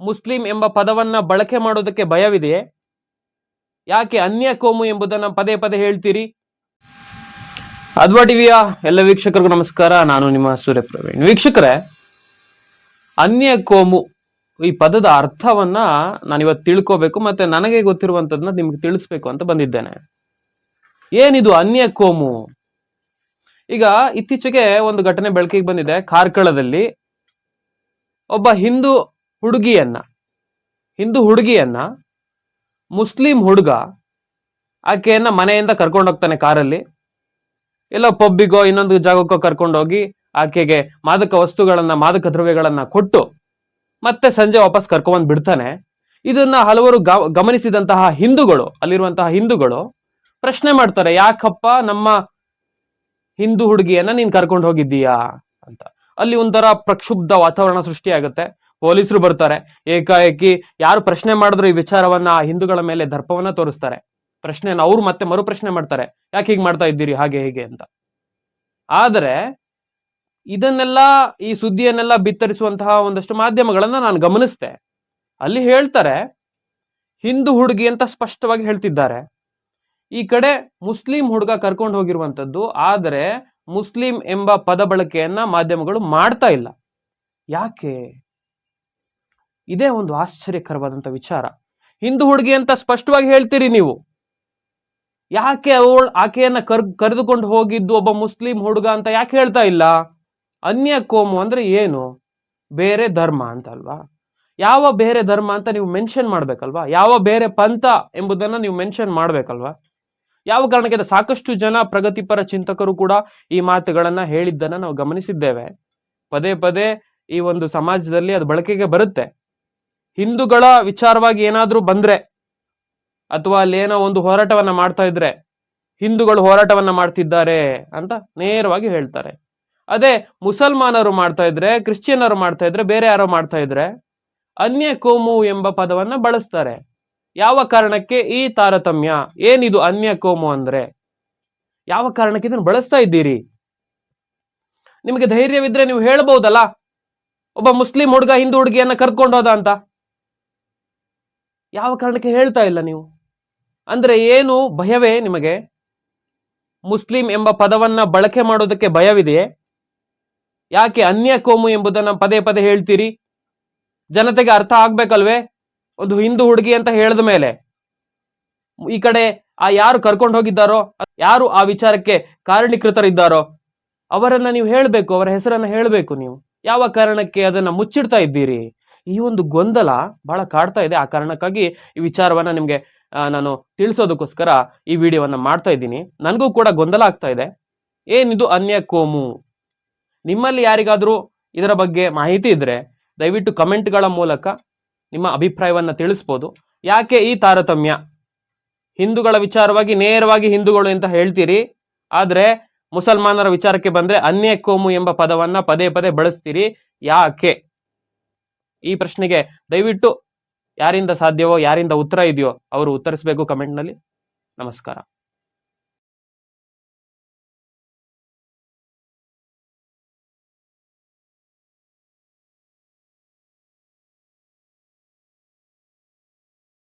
Muslim ಎಂಬ ಪದವನ್ನ ಬಳಕೆ ಮಾಡೋದಕ್ಕೆ ಭಯವಿದೆಯೇ? ಯಾಕೆ ಅನ್ಯ ಕೋಮು ಎಂಬುದನ್ನು ಪದೇ ಪದೇ ಹೇಳ್ತೀರಿ? ಅದ್ವಾ ಟಿವಿಯ ಎಲ್ಲ ವೀಕ್ಷಕರಿಗೂ ನಮಸ್ಕಾರ. ನಾನು ನಿಮ್ಮ ಸೂರ್ಯ ಪ್ರವೀಣ್ ವೀಕ್ಷಕರೇ, ಅನ್ಯ ಕೋಮು ಈ ಪದದ ಅರ್ಥವನ್ನ ನಾನಿವತ್ತು ತಿಳ್ಕೋಬೇಕು ಮತ್ತೆ ನನಗೆ ಗೊತ್ತಿರುವಂತದನ್ನ ನಿಮ್ಗೆ ತಿಳಿಸ್ಬೇಕು ಅಂತ ಬಂದಿದ್ದೇನೆ. ಏನಿದು ಅನ್ಯ ಕೋಮು? ಈಗ ಇತ್ತೀಚೆಗೆ ಒಂದು ಘಟನೆ ಬೆಳಕಿಗೆ ಬಂದಿದೆ. ಕಾರ್ಕಳದಲ್ಲಿ ಒಬ್ಬ ಹಿಂದೂ ಹುಡುಗಿಯನ್ನ, ಹಿಂದೂ ಹುಡುಗಿಯನ್ನ, ಮುಸ್ಲಿಂ ಹುಡುಗ ಆಕೆಯನ್ನ ಮನೆಯಿಂದ ಕರ್ಕೊಂಡು ಹೋಗ್ತಾನೆ ಕಾರಲ್ಲಿ. ಎಲ್ಲ ಪಬ್ಬಿಗೋ ಇನ್ನೊಂದು ಜಾಗಕ್ಕೋ ಕರ್ಕೊಂಡೋಗಿ ಆಕೆಗೆ ಮಾದಕ ವಸ್ತುಗಳನ್ನ, ಮಾದಕ ದ್ರವ್ಯಗಳನ್ನ ಕೊಟ್ಟು ಮತ್ತೆ ಸಂಜೆ ವಾಪಸ್ ಕರ್ಕೊಂಡ್ ಬಿಡ್ತಾನೆ. ಇದನ್ನ ಹಲವರು ಗಮನಿಸಿದಂತಹ ಹಿಂದೂಗಳು, ಅಲ್ಲಿರುವಂತಹ ಹಿಂದೂಗಳು ಪ್ರಶ್ನೆ ಮಾಡ್ತಾರೆ, ಯಾಕಪ್ಪ ನಮ್ಮ ಹಿಂದೂ ಹುಡುಗಿಯನ್ನ ನೀನ್ ಕರ್ಕೊಂಡು ಹೋಗಿದ್ದೀಯಾ ಅಂತ. ಅಲ್ಲಿ ಒಂಥರ ಪ್ರಕ್ಷುಬ್ಧ ವಾತಾವರಣ ಸೃಷ್ಟಿಯಾಗುತ್ತೆ. ಪೊಲೀಸರು ಬರ್ತಾರೆ. ಏಕಾಏಕಿ ಯಾರು ಪ್ರಶ್ನೆ ಮಾಡಿದ್ರು ಈ ವಿಚಾರವನ್ನ ಆ ಹಿಂದೂಗಳ ಮೇಲೆ ದರ್ಪವನ್ನ ತೋರಿಸ್ತಾರೆ. ಪ್ರಶ್ನೆನ ಅವ್ರು ಮತ್ತೆ ಮರು ಪ್ರಶ್ನೆ ಮಾಡ್ತಾರೆ. ಯಾಕೆ ಹೀಗೆ ಮಾಡ್ತಾ ಇದ್ದೀರಿ? ಹಾಗೆ ಹೀಗೆ ಅಂತ. ಆದರೆ ಇದನ್ನೆಲ್ಲ ಈ ಸುದ್ದಿಯನ್ನೆಲ್ಲ ಬಿತ್ತರಿಸುವಂತಹ ಒಂದಷ್ಟು ಮಾಧ್ಯಮಗಳನ್ನ ನಾನು ಗಮನಿಸ್ದೆ. ಅಲ್ಲಿ ಹೇಳ್ತಾರೆ, ಹಿಂದೂ ಹುಡುಗಿ ಅಂತ ಸ್ಪಷ್ಟವಾಗಿ ಹೇಳ್ತಿದ್ದಾರೆ. ಈ ಕಡೆ ಮುಸ್ಲಿಂ ಹುಡುಗ ಕರ್ಕೊಂಡು ಹೋಗಿರುವಂಥದ್ದು, ಆದರೆ ಮುಸ್ಲಿಂ ಎಂಬ ಪದ ಬಳಕೆಯನ್ನ ಮಾಧ್ಯಮಗಳು ಮಾಡ್ತಾ ಇಲ್ಲ. ಯಾಕೆ? ಇದೇ ಒಂದು ಆಶ್ಚರ್ಯಕರವಾದಂತ ವಿಚಾರ. ಹಿಂದೂ ಹುಡುಗಿ ಅಂತ ಸ್ಪಷ್ಟವಾಗಿ ಹೇಳ್ತೀರಿ ನೀವು. ಯಾಕೆ ಅವಳು ಆಕೆಯನ್ನ ಕರ್, ಕರೆದುಕೊಂಡು ಹೋಗಿದ್ದು ಒಬ್ಬ ಮುಸ್ಲಿಂ ಹುಡುಗ ಅಂತ ಯಾಕೆ ಹೇಳ್ತಾ ಇಲ್ಲ? ಅನ್ಯ ಕೋಮು ಅಂದ್ರೆ ಏನು? ಬೇರೆ ಧರ್ಮ ಅಂತಲ್ವಾ? ಯಾವ ಬೇರೆ ಧರ್ಮ ಅಂತ ನೀವು ಮೆನ್ಷನ್ ಮಾಡ್ಬೇಕಲ್ವಾ? ಯಾವ ಬೇರೆ ಪಂಥ ಎಂಬುದನ್ನ ನೀವು ಮೆನ್ಷನ್ ಮಾಡ್ಬೇಕಲ್ವಾ? ಯಾವ ಕಾರಣಕ್ಕೆ ಸಾಕಷ್ಟು ಜನ ಪ್ರಗತಿಪರ ಚಿಂತಕರು ಕೂಡ ಈ ಮಾತುಗಳನ್ನ ಹೇಳಿದ್ದನ್ನ ನಾವು ಗಮನಿಸಿದ್ದೇವೆ. ಪದೇ ಪದೇ ಈ ಒಂದು ಸಮಾಜದಲ್ಲಿ ಅದು ಬಳಕೆಗೆ ಬರುತ್ತೆ. ಹಿಂದೂಗಳ ವಿಚಾರವಾಗಿ ಏನಾದ್ರೂ ಬಂದ್ರೆ ಅಥವಾ ಅಲ್ಲಿ ಏನೋ ಒಂದು ಹೋರಾಟವನ್ನ ಮಾಡ್ತಾ ಇದ್ರೆ ಹಿಂದೂಗಳು ಹೋರಾಟವನ್ನ ಮಾಡ್ತಿದ್ದಾರೆ ಅಂತ ನೇರವಾಗಿ ಹೇಳ್ತಾರೆ. ಅದೇ ಮುಸಲ್ಮಾನರು ಮಾಡ್ತಾ ಇದ್ರೆ, ಕ್ರಿಶ್ಚಿಯನ್ನರು ಮಾಡ್ತಾ ಇದ್ರೆ, ಬೇರೆ ಯಾರೋ ಮಾಡ್ತಾ ಇದ್ರೆ ಅನ್ಯ ಕೋಮು ಎಂಬ ಪದವನ್ನ ಬಳಸ್ತಾರೆ. ಯಾವ ಕಾರಣಕ್ಕೆ? ಈ ತಾರತಮ್ಯ. ಏನಿದು ಅನ್ಯ ಕೋಮು ಅಂದ್ರೆ? ಯಾವ ಕಾರಣಕ್ಕೆ ಇದನ್ನು ಬಳಸ್ತಾ ಇದ್ದೀರಿ? ನಿಮಗೆ ಧೈರ್ಯವಿದ್ರೆ ನೀವು ಹೇಳ್ಬಹುದಲ್ಲ ಒಬ್ಬ ಮುಸ್ಲಿಂ ಹುಡುಗ ಹಿಂದೂ ಹುಡುಗಿಯನ್ನ ಕರ್ಕೊಂಡು ಹೋದ ಅಂತ. ಯಾವ ಕಾರಣಕ್ಕೆ ಹೇಳ್ತಾ ಇಲ್ಲ ನೀವು? ಅಂದ್ರೆ ಏನು ಭಯವೇ ನಿಮಗೆ? ಮುಸ್ಲಿಂ ಎಂಬ ಪದವನ್ನ ಬಳಕೆ ಮಾಡೋದಕ್ಕೆ ಭಯವಿದೆಯೇ? ಯಾಕೆ ಅನ್ಯ ಕೋಮು ಎಂಬುದನ್ನು ಪದೇ ಪದೇ ಹೇಳ್ತೀರಿ? ಜನತೆಗೆ ಅರ್ಥ ಆಗ್ಬೇಕಲ್ವೇ? ಒಂದು ಹಿಂದೂ ಹುಡುಗಿ ಅಂತ ಹೇಳಿದ ಮೇಲೆ. ಈ ಕಡೆ ಆ ಯಾರು ಕರ್ಕೊಂಡು ಹೋಗಿದ್ದಾರೋ, ಯಾರು ಆ ವಿಚಾರಕ್ಕೆ ಕಾರಣೀಕೃತರಿದ್ದಾರೋ, ಅವರನ್ನ ನೀವು ಹೇಳಬೇಕು, ಅವರ ಹೆಸರನ್ನ ಹೇಳಬೇಕು ನೀವು. ಯಾವ ಕಾರಣಕ್ಕೆ ಅದನ್ನ ಮುಚ್ಚಿಡ್ತಾ ಇದ್ದೀರಿ? ಈ ಒಂದು ಗೊಂದಲ ಬಹಳ ಕಾಡ್ತಾ ಇದೆ ಆ ಕಾರಣಕ್ಕಾಗಿ ಈ ವಿಚಾರವನ್ನ ನಿಮಗೆ ನಾನು ತಿಳಿಸೋದಕ್ಕೋಸ್ಕರ ಈ ವಿಡಿಯೋವನ್ನ ಮಾಡ್ತಾ ಇದ್ದೀನಿ. ನನಗೂ ಕೂಡ ಗೊಂದಲ ಆಗ್ತಾ ಇದೆ. ಏನಿದು ಅನ್ಯ ಕೋಮು? ನಿಮ್ಮಲ್ಲಿ ಯಾರಿಗಾದರೂ ಇದರ ಬಗ್ಗೆ ಮಾಹಿತಿ ಇದ್ದರೆ ದಯವಿಟ್ಟು ಕಮೆಂಟ್ಗಳ ಮೂಲಕ ನಿಮ್ಮ ಅಭಿಪ್ರಾಯವನ್ನ ತಿಳಿಸ್ಬೋದು. ಯಾಕೆ ಈ ತಾರತಮ್ಯ? ಹಿಂದೂಗಳ ವಿಚಾರವಾಗಿ ನೇರವಾಗಿ ಹಿಂದೂಗಳು ಅಂತ ಹೇಳ್ತೀರಿ. ಆದ್ರೆ ಮುಸಲ್ಮಾನರ ವಿಚಾರಕ್ಕೆ ಬಂದ್ರೆ ಅನ್ಯ ಕೋಮು ಎಂಬ ಪದವನ್ನ ಪದೇ ಪದೇ ಬಳಸ್ತೀರಿ. ಯಾಕೆ? ಈ ಪ್ರಶ್ನೆಗೆ ದಯವಿಟ್ಟು ಯಾರಿಂದ ಸಾಧ್ಯವೋ ಯಾರಿಂದ ಉತ್ತರ ಇದೆಯೋ ಅವರು ಉತ್ತರಿಸಬೇಕು ಕಮೆಂಟ್ನಲ್ಲಿ ನಮಸ್ಕಾರ.